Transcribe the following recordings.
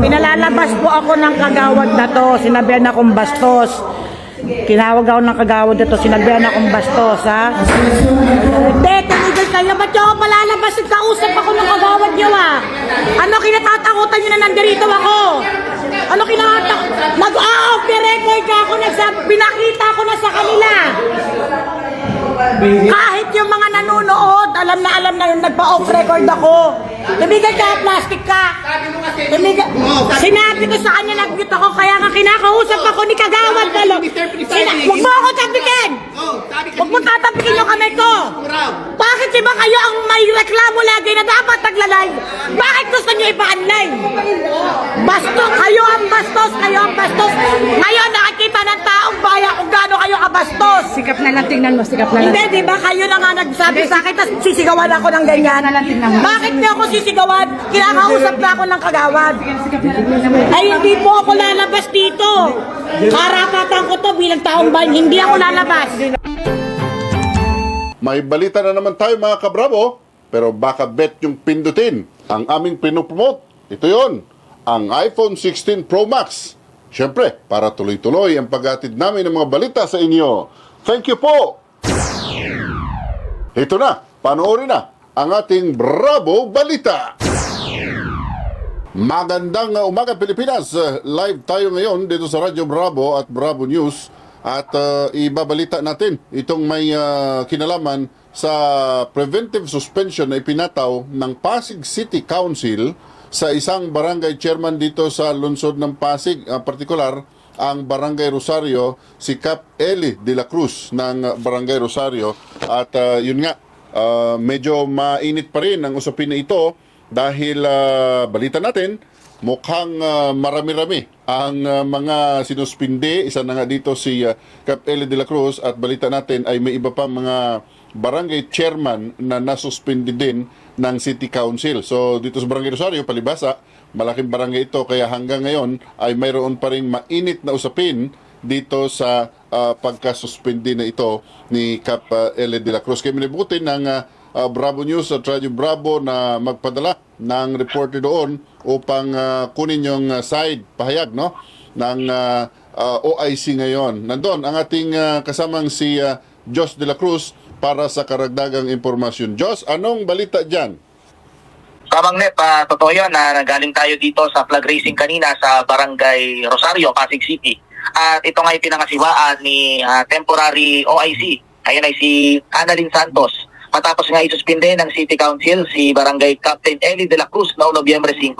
Pinalalabas po ako ng kagawad na to. Sinabihan akong bastos. Tinawag ako ng kagawad na to. Sinabihan akong bastos, ha? Hindi, tumigil kayo. Ba't yung ako palalabas? Nagkausap ako ng kagawad niyo, ah. Ano kinatatakutan niyo na nandirito ako? Ano kinatatakot? Nag-off the record ako. Nagsabi, pinakita ko na sa kanila. Kahit yung mga nanonood, alam na alam na yung nagpa-off record ako. Tumigil ka, plastic ka. Tumigil. Sinabi ko sa kanya, nag-mute ako, kaya nga kinakausap ako ni Kagawad na lo. Huwag mo ako tapikin! Huwag mo tatapikin yung kamay ko! Bakit di ba kayo ang may reklamo lagi na dapat nagla-live? Bakit gusto nyo ipa-unlive? Basto, kayo ang bastos, kayo ang bastos. Ngayon gaano kayo kabastos. Sikap na lang tingnan mo, sikap na lang. Hindi, di ba kayo na nga nagsabi sa akin, tapos sisigawan ako ng ganyan. Bakit niyo ako sisigawan? Kinakausap na ako ng kagawad. Ay, hindi po ako lalabas dito. Karapatan ko to bilang taong bayan, hindi ako lalabas. May balita na naman tayo mga kabravo, pero baka bet yung pindutin ang aming pinopromote. Ito yon, ang iPhone 16 Pro Max. Siyempre, para tuloy-tuloy ang paghatid namin ng mga balita sa inyo. Thank you po! Ito na, panoorin na ang ating Bravo Balita. Magandang umaga Pilipinas. Live tayo ngayon dito sa Radyo Bravo at Bravo News at uh, ibabalita natin itong may uh, kinalaman sa preventive suspension na ipinataw ng Pasig City Council sa isang barangay chairman dito sa lungsod ng Pasig, uh, partikular ang Barangay Rosario, si Cap Eli de la Cruz ng uh, Barangay Rosario at uh, yun nga uh, medyo mainit pa rin ang usapin na ito dahil ah, balita natin, mukhang ah, marami-rami ang ah, mga sinuspinde. Isa na nga dito si uh, Cap Eli de la Cruz at balita natin ay may iba pa mga barangay chairman na nasuspindi din ng City Council. So dito sa Barangay Rosario, palibasa, malaking barangay ito kaya hanggang ngayon ay mayroon pa rin mainit na usapin dito sa uh, pagkasuspindi na ito ni Cap uh, Eli de la Cruz. Kaya minibutin ng uh, uh, Bravo News at Radio Bravo na magpadala ng reporter doon upang uh, kunin yung side pahayag no ng uh, uh, OIC ngayon. Nandun ang ating uh, kasamang si uh, Jos de la Cruz para sa karagdagang impormasyon. Jos, anong balita diyan? Kamang Net, ah, totoo yun na nagaling tayo dito sa flag racing kanina sa Barangay Rosario, Pasig City. At ito nga yung pinangasiwaan ni ah, temporary OIC. Ayan ay si Annalyn Santos. Matapos nga isuspinde ng City Council si Barangay Captain Eli de la Cruz noong Nobyembre 5.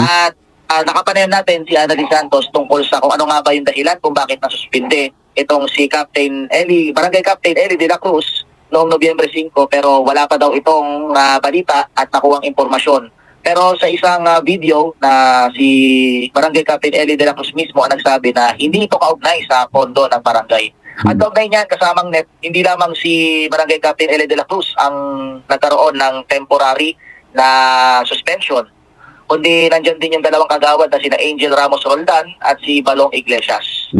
At ah, nakapanayan natin si Annalyn Santos tungkol sa kung ano nga ba yung dahilan kung bakit nasuspinde itong si Captain Eli, Barangay Captain Eli de la Cruz noong Nobyembre 5 pero wala pa daw itong ah, balita at nakuwang impormasyon. Pero sa isang ah, video na si Barangay Captain Eli de la Cruz mismo ang nagsabi na hindi ito kaugnay sa pondo ng barangay. At kaugnay niyan kasamang net, hindi lamang si Barangay Captain Eli de la Cruz ang nagkaroon ng temporary na suspension kundi nandyan din yung dalawang kagawad na sina Angel Ramos Roldan at si Balong Iglesias.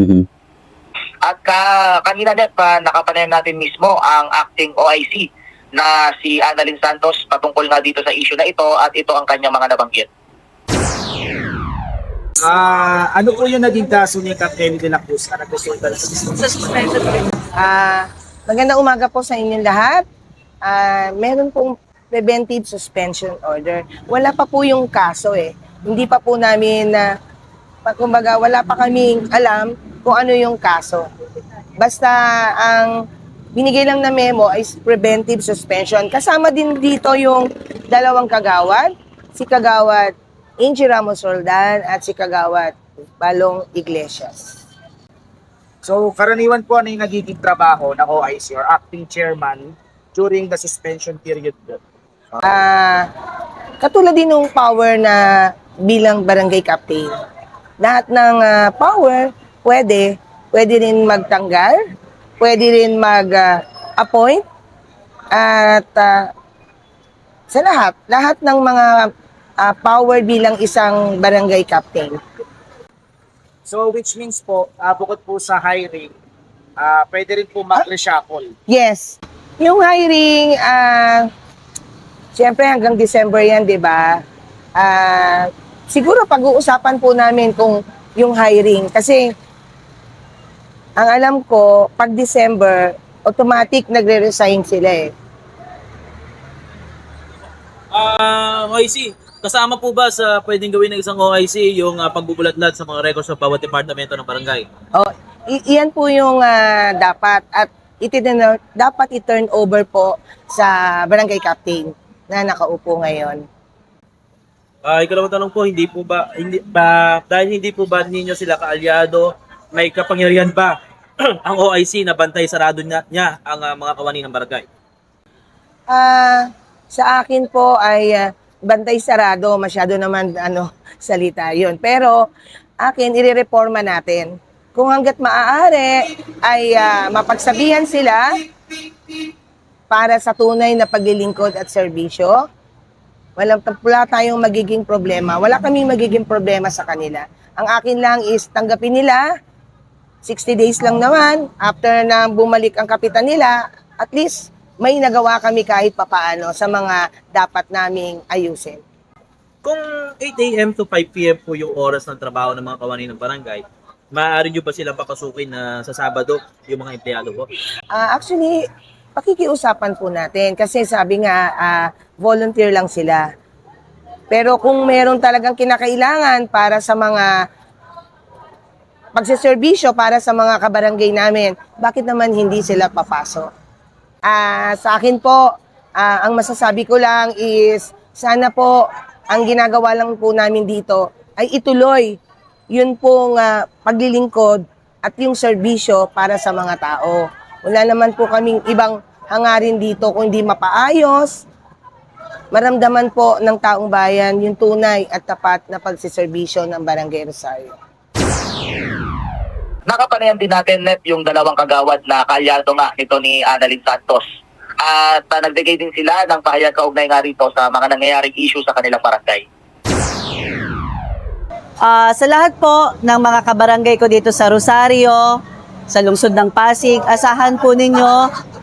At ka, kanina net pa nakapanayan natin mismo ang acting OIC na si Annalyn Santos patungkol nga dito sa issue na ito at ito ang kanyang mga nabanggit. Ah, ano po yung naging kaso ni Captain de la Cruz na nagresulta sa Ah, magandang umaga po sa inyong lahat. Ah, meron pong preventive suspension order. Wala pa po yung kaso eh. Hindi pa po namin na uh, kumbaga wala pa kaming alam kung ano yung kaso. Basta ang binigay lang na memo is preventive suspension. Kasama din dito yung dalawang kagawad, si kagawad Angie Ramos Roldan at si kagawad Balong Iglesias. So, karaniwan po ano yung nagiging trabaho ng OIC or acting chairman during the suspension period po. Ah, katulad din ng power na bilang barangay captain. Lahat ng ah, power pwede, pwede rin magtanggal, pwede rin mag-appoint at ah, sa lahat, lahat ng mga ah, power bilang isang barangay captain. So, which means po, ah, bukod po sa hiring, ah, pwede rin po mag-reshuffle. Yes. Yung hiring, ah, siyempre hanggang December yan, di ba? Ah, siguro pag-uusapan po namin kung yung hiring. Kasi, ang alam ko, pag December, automatic nagre-resign sila eh. Ah, OIC, kasama po ba sa pwedeng gawin ng isang OIC yung ah, pagbubulat-lat sa mga records ng bawat departamento ng barangay? Oh, iyan po yung ah, dapat at itin dapat i-turn over po sa barangay captain na nakaupo ngayon. Ah, ikalawang tanong po, hindi po ba hindi ba dahil hindi po ba ninyo sila kaalyado, may kapangyarihan ba ang OIC na bantay sarado niya, niya ang ah, mga kawani ng barangay? Ah, sa akin po ay ah, bantay sarado, masyado naman ano salita 'yon. Pero akin irereforma natin. Kung hangga't maaari ay ah, mapagsabihan sila para sa tunay na paglilingkod at serbisyo. Wala, wala tayong magiging problema. Wala kaming magiging problema sa kanila. Ang akin lang is tanggapin nila 60 days lang naman, after na bumalik ang kapitan nila, at least may nagawa kami kahit papaano sa mga dapat naming ayusin. Kung 8 a.m. to 5 p.m. po yung oras ng trabaho ng mga kawani ng barangay, maaari nyo ba silang papasukin na sa Sabado yung mga empleyado po? Ah, actually, pakikiusapan po natin kasi sabi nga, ah, volunteer lang sila. Pero kung meron talagang kinakailangan para sa mga pagsiservisyo para sa mga kabarangay namin, bakit naman hindi sila papasok? Ah, sa akin po, ah, ang masasabi ko lang is sana po ang ginagawa lang po namin dito ay ituloy yun pong ah, paglilingkod at yung serbisyo para sa mga tao. Wala naman po kaming ibang hangarin dito kung hindi mapaayos, maramdaman po ng taong bayan yung tunay at tapat na pagsiservisyo ng Barangay Rosario. Nakapanayan din natin, Nep, yung dalawang kagawad na kaalyado nga nito ni Annalyn Santos. At ah, nagbigay din sila ng pahayag kaugnay nga rito sa mga nangyayaring issue sa kanilang barangay. Ah, sa lahat po ng mga kabarangay ko dito sa Rosario, sa lungsod ng Pasig, asahan po ninyo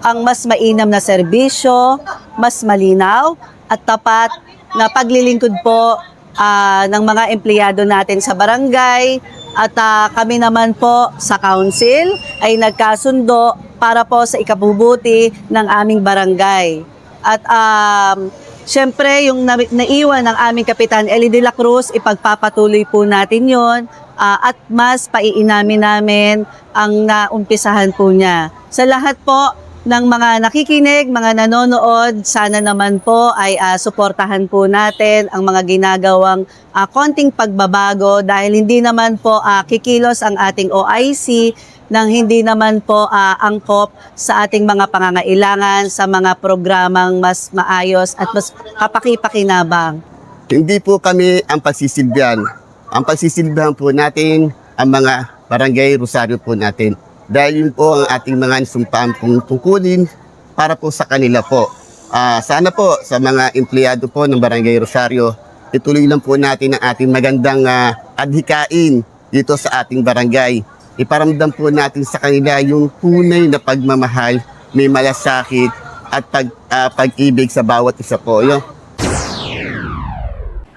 ang mas mainam na serbisyo, mas malinaw at tapat na paglilingkod po ah, ng mga empleyado natin sa barangay at ah, kami naman po sa council ay nagkasundo para po sa ikabubuti ng aming barangay. At um, Siyempre, yung na- naiwan ng aming Kapitan Eli de la Cruz, ipagpapatuloy po natin yon ah, at mas paiinamin namin ang naumpisahan po niya. Sa lahat po ng mga nakikinig, mga nanonood, sana naman po ay ah, suportahan po natin ang mga ginagawang ah, konting pagbabago dahil hindi naman po ah, kikilos ang ating OIC nang hindi naman po ah, angkop sa ating mga pangangailangan sa mga programang mas maayos at mas kapakipakinabang. Hindi po kami ang pagsisilbihan. Ang pagsisilbihan po natin ang mga barangay Rosario po natin. Dahil yun po ang ating mga sumpaan pong tungkulin para po sa kanila po. Ah, sana po sa mga empleyado po ng barangay Rosario, ituloy lang po natin ang ating magandang ah, adhikain dito sa ating barangay. Iparamdam po natin sa kanila yung tunay na pagmamahal, may malasakit at pag, ah, pag-ibig sa bawat isa po. Yun.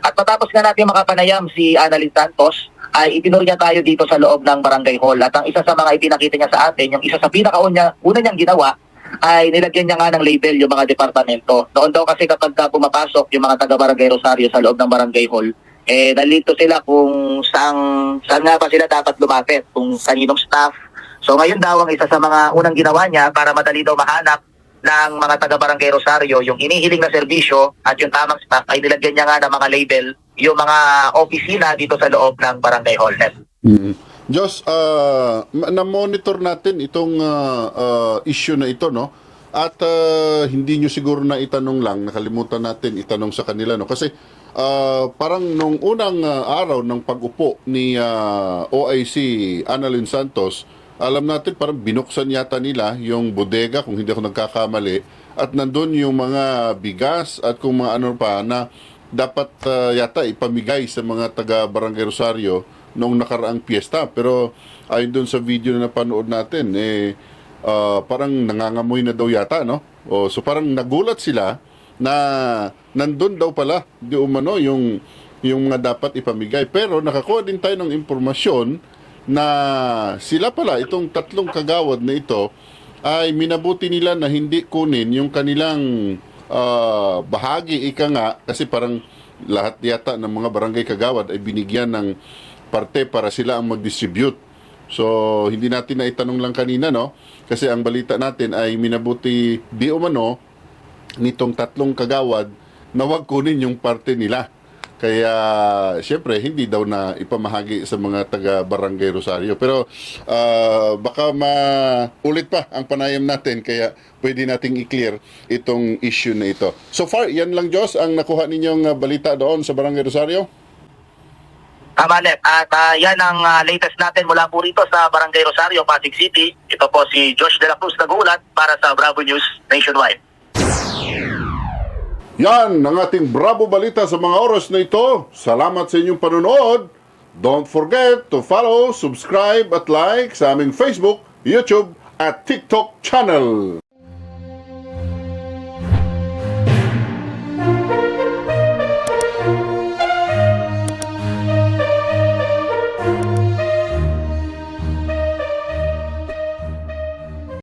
At matapos nga natin makapanayam si Annalyn Santos, ay itinuro niya tayo dito sa loob ng barangay hall. At ang isa sa mga ipinakita niya sa atin, yung isa sa pinakauna una niyang ginawa, ay nilagyan niya nga ng label yung mga departamento. Noon daw kasi kapag ka pumapasok yung mga taga-barangay Rosario sa loob ng barangay hall, eh nalito sila kung saan, saan nga ba sila dapat lumapit, kung kaninong staff. So ngayon daw ang isa sa mga unang ginawa niya para madali daw mahanap ng mga taga-barangay Rosario, yung inihiling na serbisyo at yung tamang staff ay nilagyan niya nga ng mga label yung mga opisina dito sa loob ng barangay hall. Net. Diyos, ah, ma- na-monitor natin itong ah, ah, issue na ito, no? At ah, hindi nyo siguro na itanong lang, nakalimutan natin itanong sa kanila, no? Kasi ah, parang nung unang ah, araw ng pag-upo ni ah, OIC Annalyn Santos, alam natin parang binuksan yata nila yung bodega, kung hindi ako nagkakamali, at nandun yung mga bigas at kung mga ano pa na dapat ah, yata ipamigay sa mga taga Barangay Rosario noong nakaraang piyesta. Pero ayon doon sa video na napanood natin, eh, ah, parang nangangamoy na daw yata, no? O, so parang nagulat sila na nandun daw pala di umano yung yung mga dapat ipamigay. Pero nakakuha din tayo ng impormasyon na sila pala, itong tatlong kagawad na ito, ay minabuti nila na hindi kunin yung kanilang ah, bahagi, ika nga, kasi parang lahat yata ng mga barangay kagawad ay binigyan ng parte para sila ang mag-distribute. So, hindi natin na itanong lang kanina, no? Kasi ang balita natin ay minabuti di umano nitong tatlong kagawad na wag kunin yung parte nila. Kaya, syempre, hindi daw na ipamahagi sa mga taga Barangay Rosario. Pero, ah, baka maulit pa ang panayam natin. Kaya, pwede nating i-clear itong issue na ito. So far, yan lang, Diyos, ang nakuha ninyong ah, balita doon sa Barangay Rosario? Tama, Nep. At ah, yan ang ah, latest natin mula po rito sa Barangay Rosario, Pasig City. Ito po si Josh De La Cruz nagulat para sa Bravo News Nationwide. Yan ang ating Bravo Balita sa mga oras na ito. Salamat sa inyong panonood. Don't forget to follow, subscribe at like sa aming Facebook, YouTube at TikTok channel.